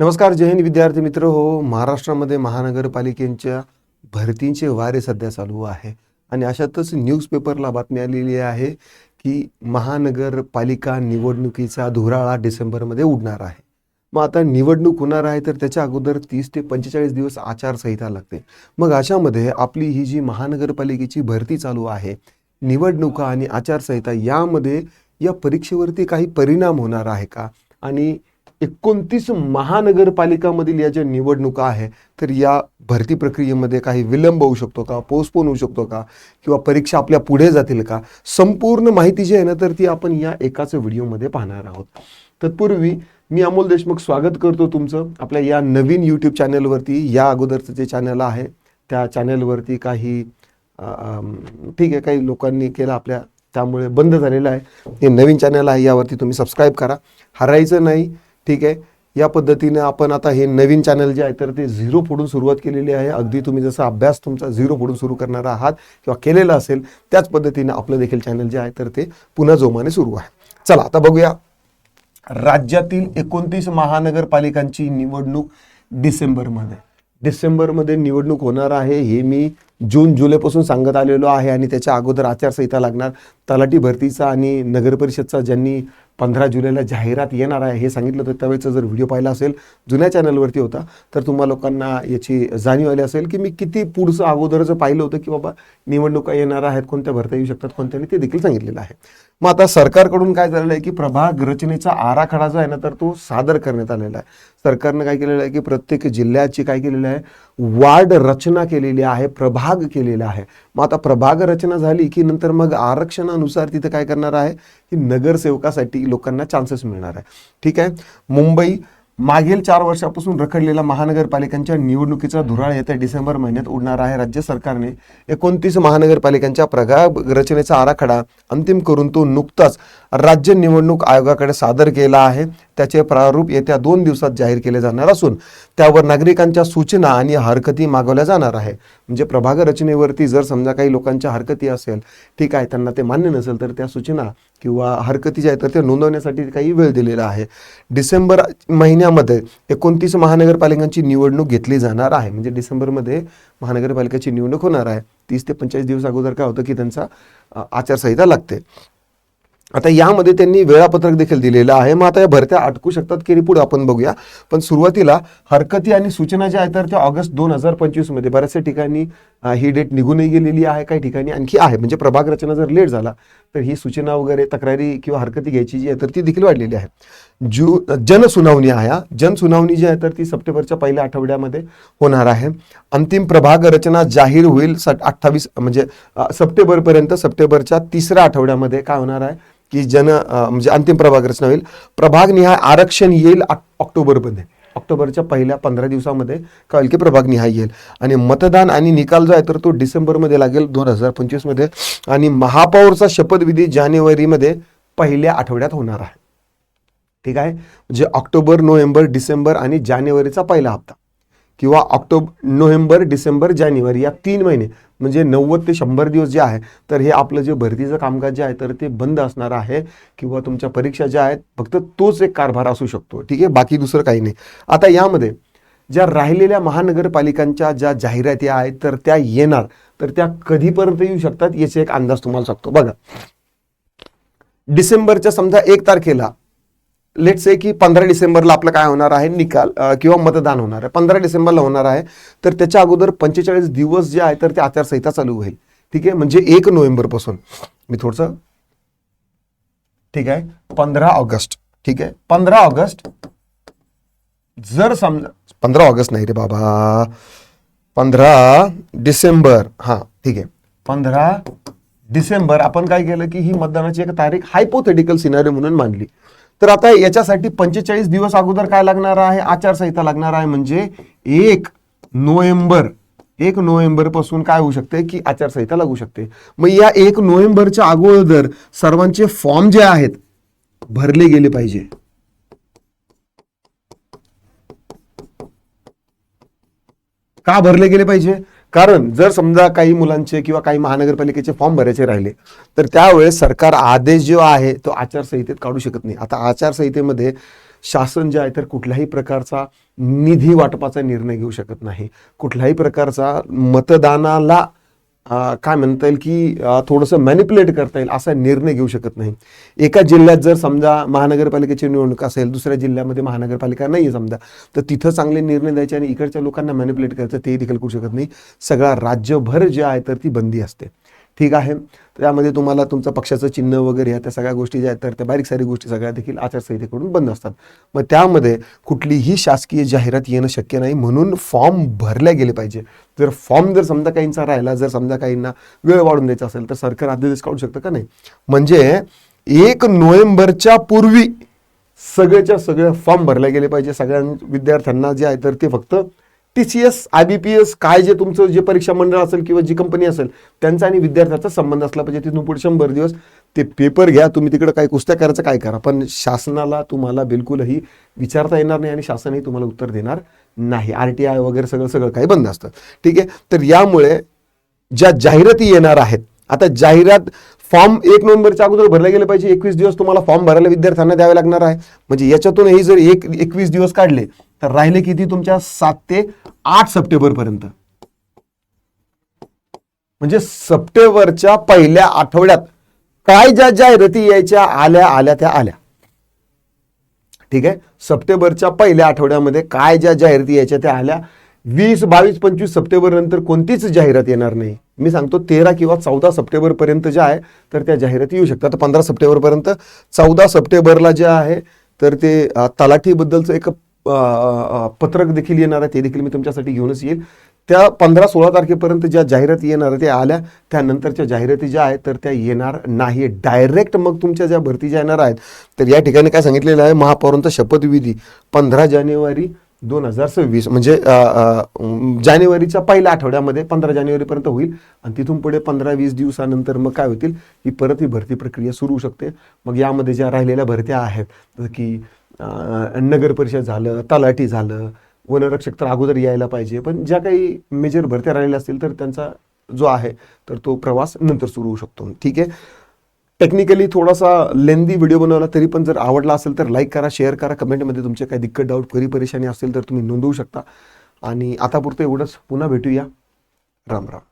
नमस्कार जय हिंद विद्यार्थी मित्र. हो महाराष्ट्रामध्ये महानगरपालिकेच्या भरतींचे वारे सध्या चालू आहे आणि अशातच न्यूजपेपरला बातमी आलेली आहे की महानगरपालिका निवडणुकीचा धुराळा डिसेंबरमध्ये उडणार आहे. मग आता निवडणूक होणार आहे तर त्याच्या अगोदर तीस ते पंचेचाळीस दिवस आचारसंहिता लागते. मग अशामध्ये आपली ही जी महानगरपालिकेची भरती चालू आहे निवडणुका आणि आचारसंहिता यामध्ये या परीक्षेवरती काही परिणाम होणार आहे का? आणि एकोणतीस महानगरपालिकामधील या ज्या निवडणुका आहे तर या भरती प्रक्रियेमध्ये काही विलंब होऊ शकतो का? पोस्टपोन होऊ शकतो का? किंवा परीक्षा आपल्या पुढे जातील का? संपूर्ण माहिती जी आहे ना तर ती आपण या एकाच व्हिडिओमध्ये पाहणार आहोत. तत्पूर्वी मी अमोल देशमुख स्वागत करतो तुमचं. आपल्या या नवीन यूट्यूब चॅनलवरती या अगोदरचं जे चॅनल आहे त्या चॅनलवरती काही ठीक आहे काही लोकांनी केलं आपल्या त्यामुळे बंद झालेलं आहे. हे नवीन चॅनल आहे यावरती तुम्ही सबस्क्राईब करा. हरायचं नाही ठीक आहे? या पद्धतीने आपण आता हे नवीन चॅनल जे आहे तर ते झिरो फोडून सुरुवात केलेली आहे. अगदी तुम्ही जसा अभ्यास तुमचा झिरो फोडून सुरू करणार आहात किंवा केलेला असेल त्याच पद्धतीने आपलं देखील चॅनल जे आहे तर ते पुन्हा जोमाने सुरू आहे. चला आता बघूया. राज्यातील एकोणतीस महानगरपालिकांची निवडणूक डिसेंबरमध्ये. डिसेंबरमध्ये निवडणूक होणार आहे हे मी जून जुलैपासून सांगत आलेलो आहे आणि त्याच्या अगोदर आचारसंहिता लागणार. तलाठी भरतीचा आणि नगरपरिषदचा ज्यांनी पंधरा जुलैला जाहिरात येणार आहे हे सांगितलं होतं. त्यावेळेचा जर व्हिडिओ पाहिला असेल जुन्या चॅनलवरती होता तर तुम्हा लोकांना याची जाणीव आली असेल की मी किती पुढचं अगोदरचं पाहिलं होतं की बाबा निवडणुका येणार आहेत कोणत्या भरता येऊ शकतात कोणत्या नाही ते देखील सांगितलेलं आहे. मग आता सरकारकडून काय झालेलं आहे की प्रभाग रचनेचा आराखडा जो आहे ना तर तो सादर करण्यात आलेला आहे. सरकारनं काय केलेलं आहे की प्रत्येक जिल्ह्याची काय केलेलं आहे वार्ड रचना केलेली आहे प्रभाग केलेला आहे. मग आता प्रभाग रचना झाली की नंतर मग आरक्षणानुसार तिथं काय करणार आहे की नगरसेवकासाठी लोकांना चान्सेस मिळणार आहे. ठीक आहे? मुंबई मागील चार वर्षापासून रखडलेल्या महानगरपालिकांच्या निवडणुकीचा धुराळ येत्या डिसेंबर महिन्यात उडणार आहे. राज्य सरकारने एकोणतीस महानगरपालिकांच्या प्रभाग रचनेचा आराखडा अंतिम करून तो नुकताच राज्य निवडणूक आयोगाकडे सादर केला आहे. त्याचे प्रारूप येत्या दोन दिवसात जाहीर केले जाणार असून त्यावर नागरिकांच्या सूचना आणि हरकती मागवल्या जाणार आहे. म्हणजे प्रभाग रचनेवरती जर समजा काही लोकांच्या हरकती असेल ठीक आहे त्यांना ते मान्य नसेल तर त्या सूचना किंवा हरकती ज्या आहेत तर त्या नोंदवण्यासाठी काही वेळ दिलेला आहे. डिसेंबर महिन्यामध्ये एकोणतीस महानगरपालिकांची निवडणूक घेतली जाणार आहे. म्हणजे डिसेंबरमध्ये महानगरपालिकेची निवडणूक होणार आहे. तीस ते पंचेचाळीस दिवस अगोदर काय होतं की त्यांचा आचारसंहिता लागते. आता यामध्ये त्यांनी वेळापत्रक देखील दिलेलं आहे. मग आता या भरत्या अटकू शकतात की पुढे आपण बघूया. पण सुरुवातीला हरकती आणि सूचना ज्या आहेत तर त्या ऑगस्ट दोन हजार पंचवीसमध्ये बऱ्याचशा ठिकाणी ही डेट निघूनही गेलेली आहे. काही ठिकाणी आणखी आहे. म्हणजे प्रभाग रचना जर लेट झाला तर ही सूचना वगैरे तक्रारी किंवा हरकती घ्यायची जी आहे तर ती देखील वाढलेली आहे. जू जनसुनावणी आहे. जनसुनावणी जी आहे तर ती सप्टेंबरच्या पहिल्या आठवड्यामध्ये होणार आहे. अंतिम प्रभाग रचना जाहीर होईल अठ्ठावीस म्हणजे सप्टेंबरपर्यंत सप्टेंबरच्या तिसऱ्या आठवड्यामध्ये काय होणार आहे? की जन म्हणजे अंतिम प्रभाग रचना होईल प्रभागनिहाय आरक्षण येईल ऑक्टोबरमध्ये. ऑक्टोबरच्या पहिल्या पंधरा दिवसामध्ये कळेल की प्रभाग निहाय येईल. आणि मतदान आणि निकाल जो आहे तर तो डिसेंबरमध्ये लागेल दोन हजार पंचवीसमध्ये. आणि महापौरचा शपथविधी जानेवारीमध्ये पहिल्या आठवड्यात होणार आहे. ठीक आहे? म्हणजे ऑक्टोबर नोव्हेंबर डिसेंबर आणि जानेवारीचा पहिला हप्ता. किंवा ऑक्टोबर नोव्हेंबर डिसेंबर जानेवारी या तीन महिने म्हणजे नव्वद ते शंभर दिवस जे आहे तर हे आपलं जे भरतीचं कामकाज जे आहे तर ते बंद असणार आहे किंवा तुमच्या परीक्षा ज्या आहेत फक्त तोच एक कारभार असू शकतो. ठीक आहे? बाकी दुसरं काही नाही. आता यामध्ये ज्या राहिलेल्या महानगरपालिकांच्या ज्या जाहिराती आहेत तर त्या येणार तर त्या कधीपर्यंत येऊ शकतात याचे एक अंदाज तुम्हाला सांगतो. बघा डिसेंबरच्या समजा एक तारखेला लेट से की पंधरा डिसेंबरला आपलं काय होणार आहे? निकाल किंवा मतदान होणार आहे. पंधरा डिसेंबरला होणार आहे. तर त्याच्या अगोदर पंचेचाळीस दिवस जे आहे तर ते आचारसंहिता चालू होईल. ठीक आहे? म्हणजे एक नोव्हेंबरपासून. मी थोडंसं ठीक आहे? पंधरा ऑगस्ट. ठीक आहे? पंधरा ऑगस्ट जर समजा पंधरा ऑगस्ट नाही रे बाबा. पंधरा डिसेंबर. हां ठीक आहे. पंधरा डिसेंबर आपण काय केलं की ही मतदानाची एक तारीख हायपोथेटिकल सिनारी म्हणून मानली तर आता याच्यासाठी पंचेचाळीस दिवस अगोदर काय लागणार आहे? आचारसंहिता लागणार आहे म्हणजे एक नोव्हेंबर एक नोव्हेंबरपासून काय होऊ शकते की आचारसंहिता लागू शकते. मग या एक नोव्हेंबरच्या अगोदर सर्वांचे फॉर्म जे आहेत भरले गेले पाहिजे. का भरले गेले पाहिजे? कारण जर समजा काही मुलांचे किंवा काही महानगरपालिकेचे फॉर्म भरायचे राहिले तर त्यावेळेस सरकार आदेश जो आहे तो आचारसंहितेत काढू शकत नाही. आता आचारसंहितेमध्ये शासन जे आहे तर कुठल्याही प्रकारचा निधी वाटपाचा निर्णय घेऊ शकत नाही. कुठल्याही प्रकारचा मतदानाला काय म्हणता येईल की थोडंसं मॅनिप्युलेट करता येईल असा निर्णय घेऊ शकत नाही. एका जिल्ह्यात जर समजा महानगरपालिकेची निवडणूक असेल दुसऱ्या जिल्ह्यामध्ये महानगरपालिका नाही आहे समजा तर तिथं चांगले निर्णय द्यायचे आणि इकडच्या लोकांना मॅनिप्युलेट करायचं ते देखील करू शकत नाही. सगळा राज्यभर जे आहे तर ती बंदी असते. ठीक आहे. त्यामध्ये तुम्हाला तुमचं पक्षाचं चिन्ह वगैरे ह्या त्या सगळ्या गोष्टी ज्या आहेत तर त्या बारीक सारी गोष्टी सगळ्या देखील आचारसंहितेकडून बंद असतात. मग त्यामध्ये कुठलीही शासकीय जाहिरात येणं शक्य नाही म्हणून फॉर्म भरल्या गेले पाहिजे. जर फॉर्म जर समजा काहींचा राहिला जर समजा काहींना वेळ वाढून द्यायचा असेल तर सरकार अध्यादेश काढू शकतं का नाही? म्हणजे एक नोव्हेंबरच्या पूर्वी सगळ्याच्या सगळ्या फॉर्म भरले गेले पाहिजे. सगळ्या विद्यार्थ्यांना जे आहे तर ते फक्त T C S I B P S काय जे तुमचं जे परीक्षा मंडळ असेल किंवा जी कंपनी असेल त्यांचा आणि विद्यार्थ्याचा संबंध असला पाहिजे. तिथून पुढे शंभर दिवस ते पेपर घ्या तुम्ही तिकडे काय कुस्त्या करायचं काय करा. पण शासनाला तुम्हाला बिलकुलही विचारता येणार नाही आणि शासनही तुम्हाला उत्तर देणार नाही. आर टी आय वगैरे सगळं सगळं काही बंद असतं. ठीक आहे? तर यामुळे ज्या जाहिराती येणार आहेत आता जाहिरात फॉर्म एक नोव्हेंबरच्या अगोदर भरले गेले पाहिजे. एकवीस दिवस तुम्हाला फॉर्म भरायला विद्यार्थ्यांना द्यावे लागणार आहे. म्हणजे याच्यातूनही जर एक एकवीस दिवस काढले तर राहिले किती तुमच्या? सात ते आठ सप्टेंबर पर्यंत म्हणजे सप्टेंबरच्या पहिल्या आठवड्यात काय ज्या जाहिराती यायच्या आल्या आल्या त्या आल्या. ठीक आहे? सप्टेंबरच्या पहिल्या आठवड्यामध्ये काय ज्या जाहिराती यायच्या त्या आल्या. वीस बावीस पंचवीस सप्टेंबर नंतर कोणतीच जाहिरात येणार नाही. मी सांगतो तेरा किंवा चौदा सप्टेंबर पर्यंत ज्या आहे तर त्या जाहिराती येऊ शकतात. पंधरा सप्टेंबर पर्यंत चौदा सप्टेंबरला जे आहे तर ते तलाठीबद्दलचं एक पत्रक देखील येणार आहे ते देखील मी तुमच्यासाठी घेऊनच येईल. त्या पंधरा सोळा तारखेपर्यंत ज्या जाहिराती येणार त्या आल्या त्यानंतरच्या जाहिराती ज्या आहेत तर त्या येणार नाही. डायरेक्ट मग तुमच्या ज्या भरती ज्या येणार आहेत तर या ठिकाणी काय सांगितलेलं आहे महापौरांचा शपथविधी पंधरा जानेवारी दोन हजार सव्वीस म्हणजे जानेवारीच्या पहिल्या आठवड्यामध्ये पंधरा जानेवारीपर्यंत होईल. आणि तिथून पुढे पंधरा वीस दिवसानंतर मग काय होतील ही परत ही भरती प्रक्रिया सुरू होऊ शकते. मग यामध्ये ज्या राहिलेल्या भरत्या आहेत जसं की नगर परिषद झालं तलाठी झालं वनरक्षक तर अगोदर यायला पाहिजे. पण ज्या काही मेजर भरत्या राहिलेल्या असतील तर त्यांचा जो आहे तर तो प्रवास नंतर सुरू होऊ शकतो. ठीक आहे? टेक्निकली थोडासा लेंदी व्हिडिओ बनवला तरी पण जर आवडला असेल तर लाईक करा शेअर करा. कमेंटमध्ये तुमचे काही दिक्कत डाऊट करी परेशानी असेल तर तुम्ही नोंदवू शकता. आणि आतापुरतं एवढंच. पुन्हा भेटूया. राम राम.